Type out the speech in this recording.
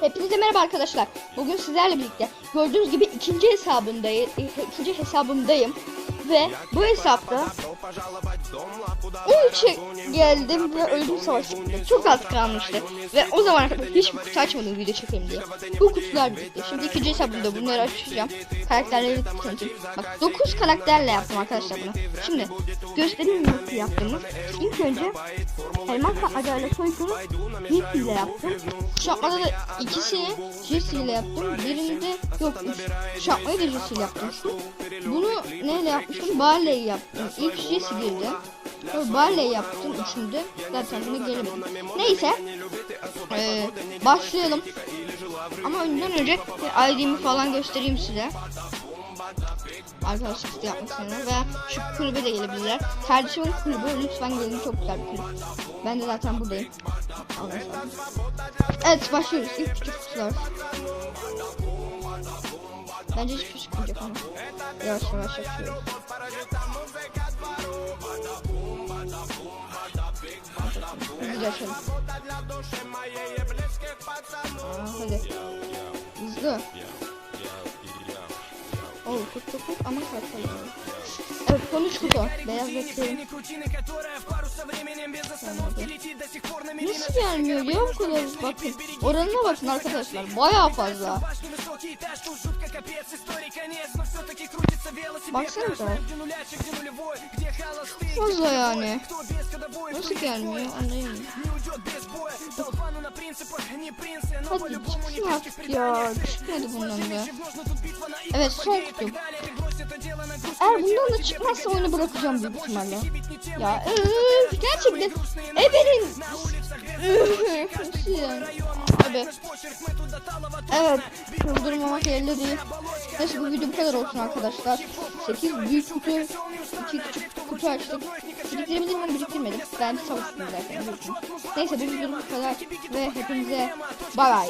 Hepinize merhaba arkadaşlar. Bugün sizlerle birlikte gördüğünüz gibi ikinci hesabımdayım. ikinci hesabımdayım. Ve bu hesapta 13'e geldim ve ölüm savaşı çıktı. Çok az kalmıştı. Ve o zaman hiçbir kutu açmadım video çekelim diye. Bu kutular birlikte. Şimdi ikinci hesabımda bunları açacağım. Karakterleri tanıtayım. Bak 9 karakterle yaptım arkadaşlar bunu. Şimdi göstereyim nasıl yaptığımı. İlk önce Elmas Acayla Soykunu Jesse ile yaptım. Şapmada da ikisini Jesse ile yaptım. Birini de yok. Şapmayı da Jesse ile yapmıştım. Bunu neyle yapmıştım? Barley yaptım. İlk Jesse girdi. Sonra Barley yaptım üçünde. Zaten bunu gelemedim. Neyse. Ee, başlayalım. Ama önden önce ID'mi falan göstereyim size. Arkadaşlar işte yapmak istedim ve şu kulübe de gelebilirler. Kardeşimin kulübü lütfen gelin çok güzel bir kulüp. Ben de zaten buradayım. Anlaşıldı. Evet başlıyoruz. İlk küçük kutular. Bence hiçbir şey çıkmayacak ama. Yavaş yavaş yapıyoruz. Açalım. Aa, hadi. Hızlı. Çok çok ama kaçalım. Evet son üç kutu. Beyaz bekleyelim. Nasıl gelmiyor bu kadar bakın. Oranına bakın arkadaşlar. Bayağı fazla. Baksanıza. Fazla yani. Nasıl gelmiyor anlayamıyorum. Hadi çıksın artık ya. Çıkmadı bundan da. Evet son kutu. Eğer bundan da çıkmazsa oyunu bırakacağım büyük ihtimalle. Ya öf, gerçekten yani? Abi. Evet. Kıldırmamak elde değil. Neyse bu video bu kadar olsun arkadaşlar. 8 büyük kutu, 2 küçük kutu açtık. Biriktirebildim mi biriktirmedim. Ben savaştım zaten. Neyse bu video bu kadar ve hepinize bay bay.